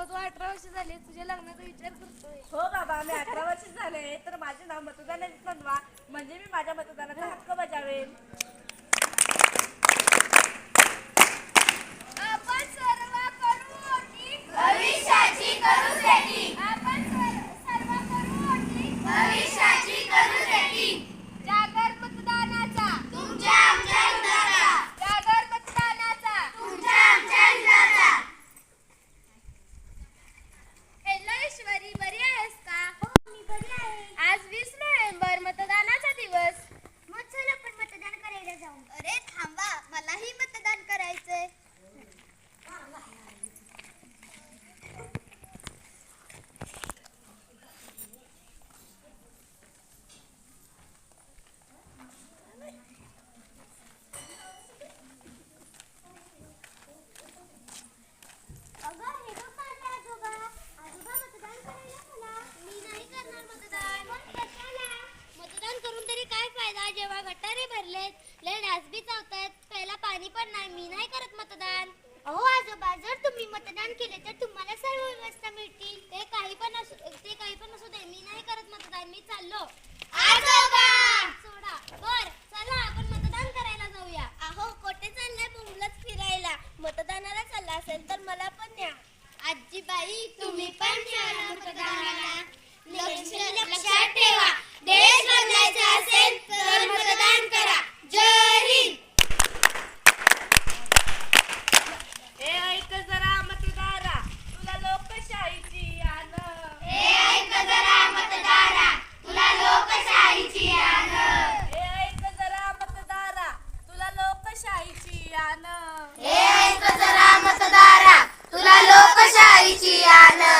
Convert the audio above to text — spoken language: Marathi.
बाबा अठरा वर्ष झाले तुझ्या लग्नाचा विचार करतोय. हो बाबा मी अठरा वर्ष झाले तर माझे नाव मतदानात नोंदवा. म्हणजे मी माझ्या मतदानाचा हक्क बजावेन. पाणी नाही मी नाही करत मतदान. अहो आजोबा जर तुम्ही मतदान केले तर तुम्हाला सर्व व्यवस्था मिळतील. ते काही पण असू ते काही पण असू दे मी नाही करत मतदान मी चाललो. आजोबा! सोडा. बर चला आपण मतदान करायला जाऊया. अहो कोठे चाललाय बोंबलत फिरायला? मतदानाला चालला असेल तर मला पण न्या. आजीबाई तुम्ही पण न्या मतदानाला. लक्ष- लक्षात ठेवा. देश बदलायचा असेल तर मतदान करा जय हिंद हे ऐक जरा मतदारा तुला लोकशाहीची आन हे ऐक जरा मतदारा तुला लोकशाहीची आन हे ऐक जरा मतदारा तुला लोकशाहीची आन